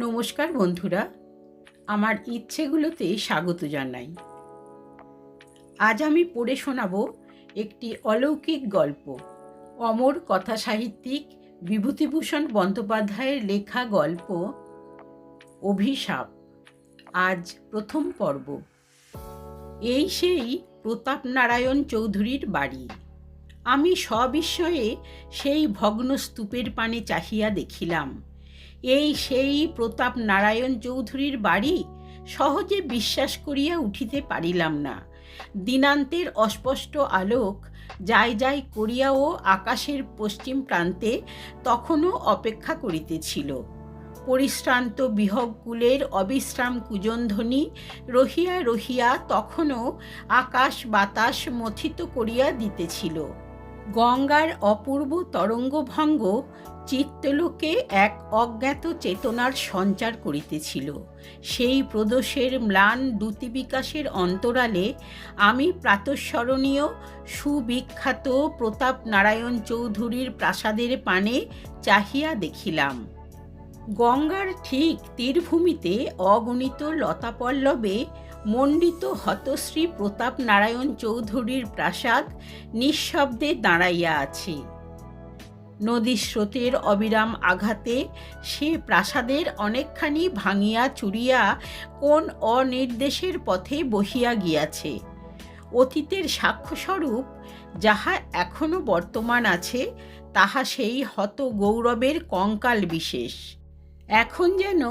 নমস্কার বন্ধুরা, আমার ইচ্ছেগুলোতে স্বাগত জানাই। আজ আমি পড়ে শোনাব একটি অলৌকিক গল্প, অমর কথা সাহিত্যিক বিভূতিভূষণ বন্দ্যোপাধ্যায়ের লেখা গল্প অভিশাপ। আজ প্রথম পর্ব। এই সেই প্রতাপ নারায়ণ চৌধুরীর বাড়ি। আমি সবিস্ময়ে সেই ভগ্ন স্তূপের পানে চাহিয়া দেখিলাম। এই সেই প্রতাপ নারায়ণ চৌধুরীর বাড়ি সহজে বিশ্বাস করিয়া উঠিতে পারিলাম না। দিনান্তের অস্পষ্ট আলোক যাই যাই করিয়াও আকাশের পশ্চিম প্রান্তে তখনও অপেক্ষা করিতেছিল। পরিশ্রান্ত বিহবকুলের অবিশ্রাম কুজনধ্বনি রহিয়া রহিয়া তখনও আকাশ বাতাস মথিত করিয়া দিতেছিল। গঙ্গার অপূর্ব তরঙ্গভঙ্গ চিত্তলোকে এক অজ্ঞাত চেতনার সঞ্চার করিতেছিল। সেই প্রদোষের ম্লান দ্যুতিবিকাশের অন্তরালে আমি প্রাতঃস্মরণীয় সুবিখ্যাত প্রতাপ নারায়ণ চৌধুরীর প্রাসাদের পানে চাহিয়া দেখিলাম। গঙ্গার ঠিক তীরভূমিতে অগণিত লতাপল্লবে মণ্ডিত হতশ্রী প্রতাপ নারায়ণ চৌধুরীর প্রাসাদ নিঃশব্দে দাঁড়াইয়া আছে। নদীর স্রোতের অবিরাম আঘাতে সে প্রাসাদের অনেকখানি ভাঙিয়া চুরিয়া কোন অনির্দেশের পথে বহিয়া গিয়াছে। অতীতের সাক্ষ্যস্বরূপ যাহা এখনও বর্তমান আছে, তাহা সেই হত গৌরবের কঙ্কাল বিশেষ। এখন যেন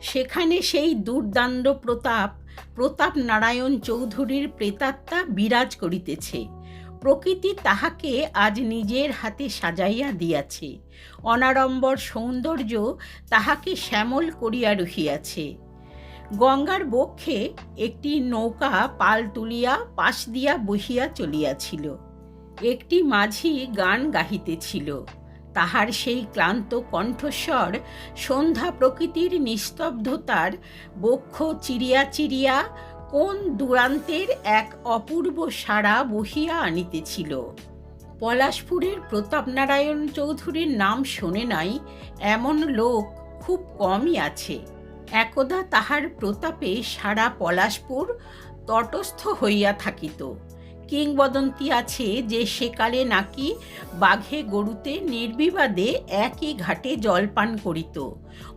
সেখানে সেই দুর্দান্ত প্রতাপ প্রতাপ নারায়ণ চৌধুরীর প্রেতাত্মা বিরাজ করিতেছে। প্রকৃতি তাহাকে আজ নিজের হাতে সাজাইয়া দিয়াছে। অনাড়ম্বর সৌন্দর্য তাহাকে শ্যামল করিয়া রহিয়াছে। গঙ্গার বক্ষে একটি নৌকা পাল তুলিয়া পাশ দিয়া বহিয়া চলিয়াছিল। একটি মাঝি গান গাহিতেছিল। তাহার সেই ক্লান্ত কণ্ঠস্বর, সন্ধ্যা প্রকৃতির নিস্তব্ধতার, বক্ষ চিরিয়া চিরিয়া কোন দূরান্তের এক অপূর্ব সাড়া বহিয়া আনিতেছিল। পলাশপুরের প্রতাপনারায়ণ চৌধুরীর নাম শোনে নাই, এমন লোক খুব কমই আছে। একদা তাহার প্রতাপে সারা পলাশপুর তটস্থ হইয়া থাকিত। কিংবদন্তি আছে যে সেকালে নাকি বাঘে গরুতে নির্বিবাদে একই ঘাটে জল পান করিত।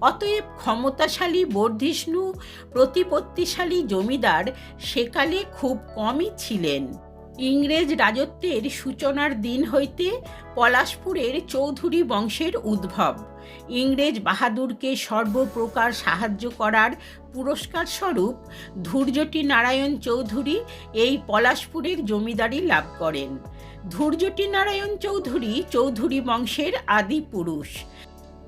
অতএব ক্ষমতাশালী বর্ধিষ্ণু, প্রতিপত্তিশালী জমিদার সেকালে খুব কমই ছিলেন। ইংরেজ রাজত্বের সূচনার দিন হইতে পলাশপুরের চৌধুরী বংশের উদ্ভব। ইংরেজ বাহাদুরকে সর্বপ্রকার সাহায্য করার পুরস্কার স্বরূপ ধূর্যটি নারায়ণ চৌধুরী এই পলাশপুরের জমিদারি লাভ করেন। ধূর্যটি নারায়ণ চৌধুরী চৌধুরী বংশের আদি পুরুষ।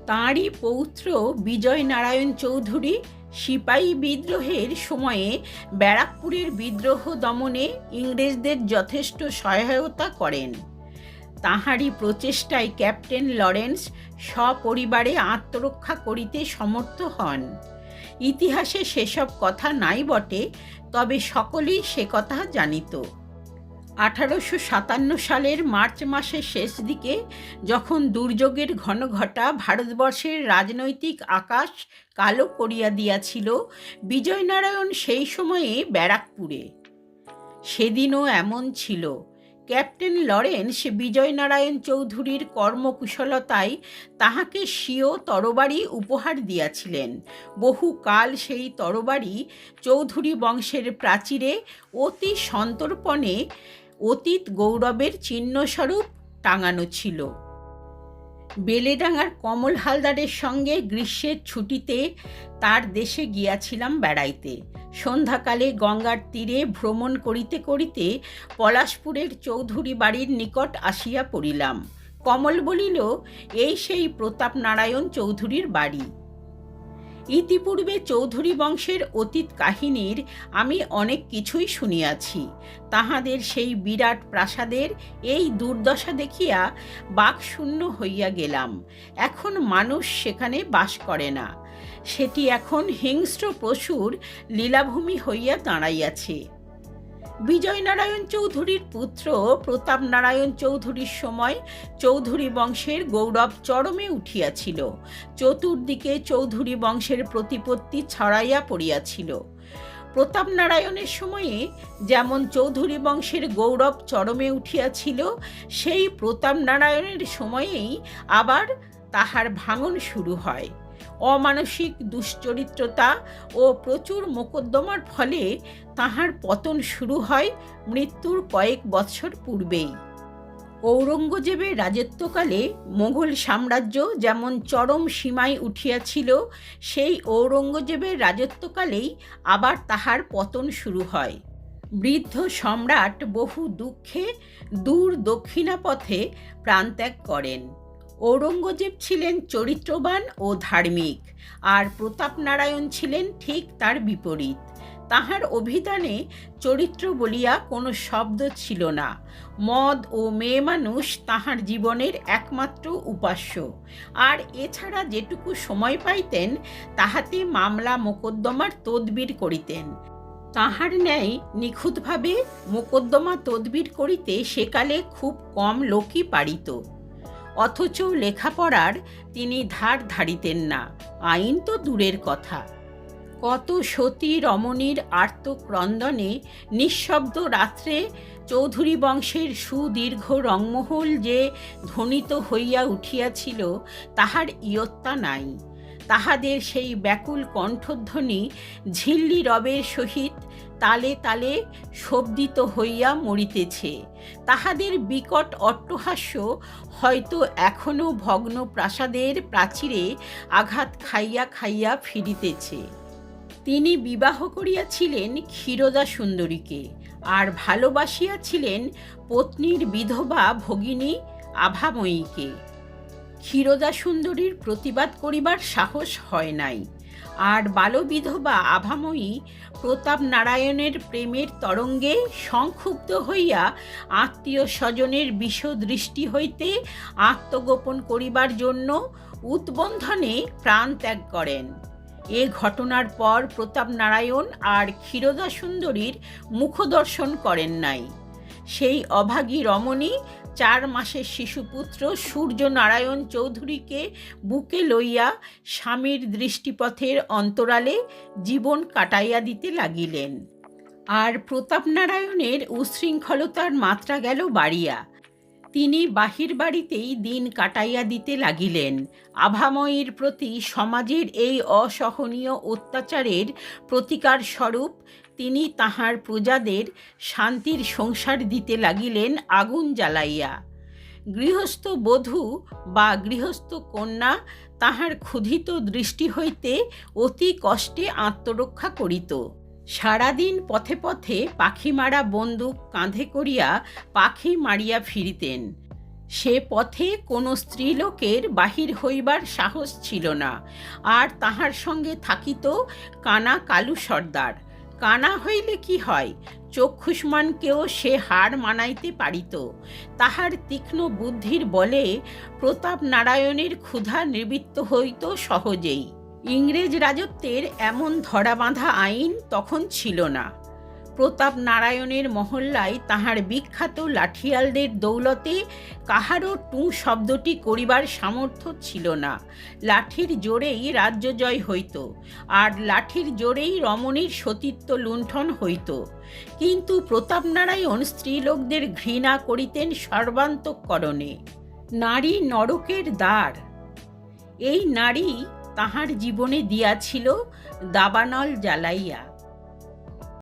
তাঁরই পৌত্র বিজয় নারায়ণ চৌধুরী সিপাহী বিদ্রোহের সময়ে ব্যারাকপুরের বিদ্রোহ দমনে ইংরেজদের যথেষ্ট সহায়তা করেন। তাহারই প্রচেষ্টায় ক্যাপ্টেন লরেন্স সপরিবারে আত্মরক্ষা করিতে সমর্থ হন। ইতিহাসে সেসব কথা নাই বটে, তবে সকলেই সে কথা জানিত। আঠারোশো সাতান্ন সালের মার্চ মাসের শেষ দিকে যখন দুর্যোগের ঘনঘটা ভারতবর্ষের রাজনৈতিক আকাশ কালো করিয়া দিয়াছিল বিজয়নারায়ণ সেই সময়ে ব্যারাকপুরে। সেদিনও এমন ছিল। ক্যাপ্টেন লরেন্স বিজয়নারায়ণ চৌধুরীর কর্মকুশলতায় তাহাকে স্বীয় তরবারি উপহার দিয়াছিলেন। বহুকাল সেই তরবারি চৌধুরী বংশের প্রাচীরে অতি সন্তর্পণে অতীত গৌরবের চিহ্নস্বরূপ টাঙানো ছিল। বেলেডাঙ্গার কমল হালদারের সঙ্গে গ্রীষ্মের ছুটিতে তার দেশে গিয়াছিলাম বেড়াইতে। সন্ধ্যাকালে গঙ্গার তীরে ভ্রমণ করিতে করিতে পলাশপুরের চৌধুরী বাড়ির নিকট আসিয়া পড়িলাম। কমল বলিল, এই সেই প্রতাপ নারায়ণ চৌধুরীর বাড়ি। ইতিপূর্বে চৌধুরী বংশের অতীত কাহিনীর আমি অনেক কিছুই শুনিয়াছি। তাহাদের সেই বিরাট প্রাসাদের এই দুর্দশা দেখিয়া বাকশূন্য হইয়া গেলাম। এখন মানুষ সেখানে বাস করে না। সেটি এখন হিংস্র পশুর লীলাভূমি হইয়া দাঁড়াইয়াছে। বিজয়নারায়ণ চৌধুরীর পুত্র প্রতাপ নারায়ণ চৌধুরীর সময় চৌধুরী বংশের গৌরব চরমে উঠিয়াছিল। চতুর্দিকে চৌধুরী বংশের প্রতিপত্তি ছড়াইয়া পড়িয়াছিল। প্রতাপ নারায়ণের সময়ে যেমন চৌধুরী বংশের গৌরব চরমে উঠিয়াছিল, সেই প্রতাপ নারায়ণের সময়েই আবার তাহার ভাঙন শুরু হয়। অমানসিক দুশ্চরিত্রতা ও প্রচুর মোকদ্দমার ফলে তাহার পতন শুরু হয় মৃত্যুর কয়েক বৎসর পূর্বেই। ঔরঙ্গজেবের রাজত্বকালে মোগল সাম্রাজ্য যেমন চরম সীমায় উঠিয়াছিল, সেই ঔরঙ্গজেবের রাজত্বকালেই আবার তাহার পতন শুরু হয়। বৃদ্ধ সম্রাট বহু দুঃখে দূর দক্ষিণাপথে প্রাণত্যাগ করেন। ঔরঙ্গজেব ছিলেন চরিত্রবান ও ধার্মিক, আর প্রতাপ নারায়ণ ছিলেন ঠিক তার বিপরীত। তাহার অভিধানে চরিত্র বলিয়া কোনো শব্দ ছিল না। মদ ও মেয়ে মানুষ তাহার জীবনের একমাত্র উপাস্য। আর এছাড়া যেটুকু সময় পাইতেন, তাহাতে মামলা মোকদ্দমার তদবির করিতেন। তাহার ন্যায় নিখুঁতভাবে মোকদ্দমা তদবির করিতে সেকালে খুব কম লোকই পারিত। অথচ লেখাপড়ার তিনি ধার ধারিতেন না। আইন তো দূরের কথা। কত সতী রমণীর আর্তক্রন্দনে নিঃশব্দ রাত্রে চৌধুরী বংশের সুদীর্ঘ রংমহল যে ধ্বনিত হইয়া উঠিয়াছিল, তাহার ইয়ত্তা নাই। তাহাদের সেই ব্যাকুল কণ্ঠধ্বনি ঝিল্লি রবের সহিত তালে তালে শব্দিত হইয়া মরিতেছে। তাহাদের বিকট অট্টহাস্য হয়তো এখনও ভগ্ন প্রাসাদের প্রাচীরে আঘাত খাইয়া খাইয়া ফিরিতেছে। তিনি বিবাহ করিয়াছিলেন ক্ষীরদা সুন্দরীকে, আর ভালোবাসিয়াছিলেন পত্নীর বিধবা ভগিনী আভাময়ীকে। ক্ষীরদা সুন্দরীর প্রতিবাদ করিবার সাহস হয় নাই। আর বালবিধবা আভাময়ী প্রতাপ নারায়ণের প্রেমের তরঙ্গে সংক্ষুব্ধ হইয়া আত্মীয় স্বজনের বিষদৃষ্টি হইতে আত্মগোপন করিবার জন্য উদ্বন্ধনে প্রাণ ত্যাগ করেন। এ ঘটনার পর প্রতাপ নারায়ণ আর ক্ষীরদা সুন্দরীর মুখদর্শন করেন নাই। সেই অভাগী রমণী চার মাসের শিশুপুত্র সূর্য নারায়ণ চৌধুরীকে বুকে লইয়া স্বামীর দৃষ্টিপথের অন্তরালে জীবন কাটাইয়া দিতে লাগিলেন। আর প্রতাপ নারায়ণের উশৃঙ্খলতার মাত্রা গেল বাড়িয়া। তিনি বাহির বাড়িতেই দিন কাটাইয়া দিতে লাগিলেন। আভাময়ীর প্রতি সমাজের এই অসহনীয় অত্যাচারের প্রতিকার স্বরূপ তিনি তাহার প্রজাদের শান্তির সংসার দিতে লাগিলেন আগুন জ্বালাইয়া। গৃহস্থ বধূ বা গৃহস্থ কন্যা তাহার ক্ষুধিত দৃষ্টি হইতে অতি কষ্টে আত্মরক্ষা করিত। সারাদিন পথে পথে পাখি মারা বন্দুক কাঁধে করিয়া পাখি মারিয়া ফিরিতেন। সে পথে কোনো স্ত্রীলোকের বাহির হইবার সাহস ছিল না। আর তাহার সঙ্গে থাকিত কানা কালু সর্দার। কানা হইলে কি হয়? চক্ষুষ্মানকেও সে হার মানাইতে পারিত। তাহার তীক্ষ্ণ বুদ্ধির বলে প্রতাপ নারায়ণের ক্ষুধা নিবৃত্ত হইত সহজেই। ইংরেজ রাজত্বের এমন ধরাবাঁধা আইন তখন ছিল না। প্রতাপ নারায়ণের মহল্লায় তাহার বিখ্যাত লাঠিয়ালদের দৌলতে কাহারও টু শব্দটি করিবার সামর্থ্য ছিল না। লাঠির জোরেই রাজ্য জয় হইত, আর লাঠির জোরেই রমণীর সতীত্ব লুণ্ঠন হইত। কিন্তু প্রতাপ নারায়ণ স্ত্রীলোকদের ঘৃণা করিতেন সর্বান্তকরণে। নারী নরকের দ্বার। এই নারী তাহার জীবনে দিয়াছিল দাবানল জ্বালাইয়া।